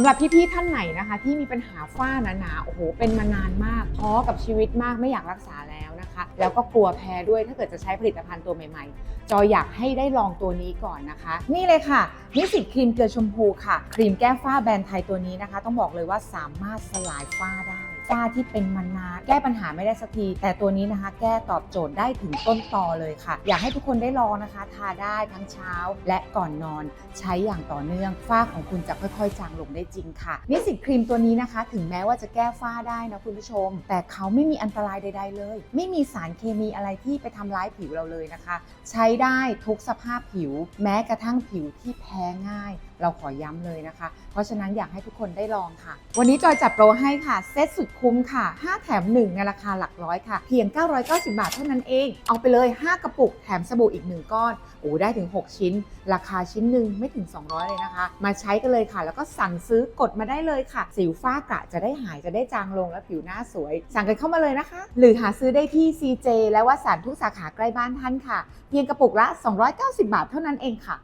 ำหรับพี่ๆท่านไหนนะคะ ที่มีปัญหาฝ้าหนาๆโอ้โหเป็นมานานมากท้อกับชีวิตมากไม่อยากรักษาแล้วนะคะ แล้วก็กลัวแพ้ด้วยถ้าเกิดจะใช้ผลิตภัณฑ์ตัวใหม่ๆ จอยอยากให้ได้ลองตัวนี้ก่อนนะคะ นี่เลยค่ะนิสิตครีมเกลือชมพูค่ะ ครีมแก้ฝ้าแบรนด์ไทยตัวนี้นะคะ ต้องบอกเลยว่าสามารถสลายฝ้าได้ฝ้าที่เป็นมานานแก้ปัญหาไม่ได้สักที แต่ตัวนี้นะคะ แก้ตอบโจทย์ได้ถึงต้นตอเลยค่ะ อยากให้ทุกคนได้ลองนะคะ ทาได้ทั้งเช้าและก่อนนอน ใช้อย่างต่อเนื่องฝ้าของคุณจะค่อยๆ จางลงได้จริงค่ะนิสิตครีมตัวนี้นะคะ ถึงแม้ว่าจะแก้ฝ้าได้นะคุณผู้ชม แต่เขาไม่มีอันตรายใด ๆ เลย ไม่มีสารเคมีอะไรที่ไปทำร้ายผิวเราเลยนะคะ ใช้ได้ทุกสภาพผิว แม้กระทั่งผิวที่แพ้ง่าย เราขอย้ำเลยนะคะ เพราะฉะนั้นอยากให้ทุกคนได้ลองค่ะ วันนี้จอยจัดโปรให้ค่ะเซตสุดคุ้มค่ะ 5 แถม 1 ในราคาหลักร้อยค่ะ เพียง 990 บาทเท่านั้นเอง เอาไปเลย 5 กระปุก แถมสบู่อีก 1 ก้อนโอ้ได้ถึง 6 ชิ้น ราคาชิ้นหนึ่งไม่ถึง 200 เลยนะคะ มาใช้กันเลยค่ะ แล้วก็สั่งซื้อกดมาได้เลยค่ะ สิวฝ้ากระจะได้หายจะได้จางลงและผิวหน้าสวย สั่งกันเข้ามาเลยนะคะ หรือหาซื้อได้ที่ CJ และวัสสันทุกสาขาใกล้บ้านท่านค่ะ เพียงกระปุกละ 290 บาทเท่านั้นเองค่ะ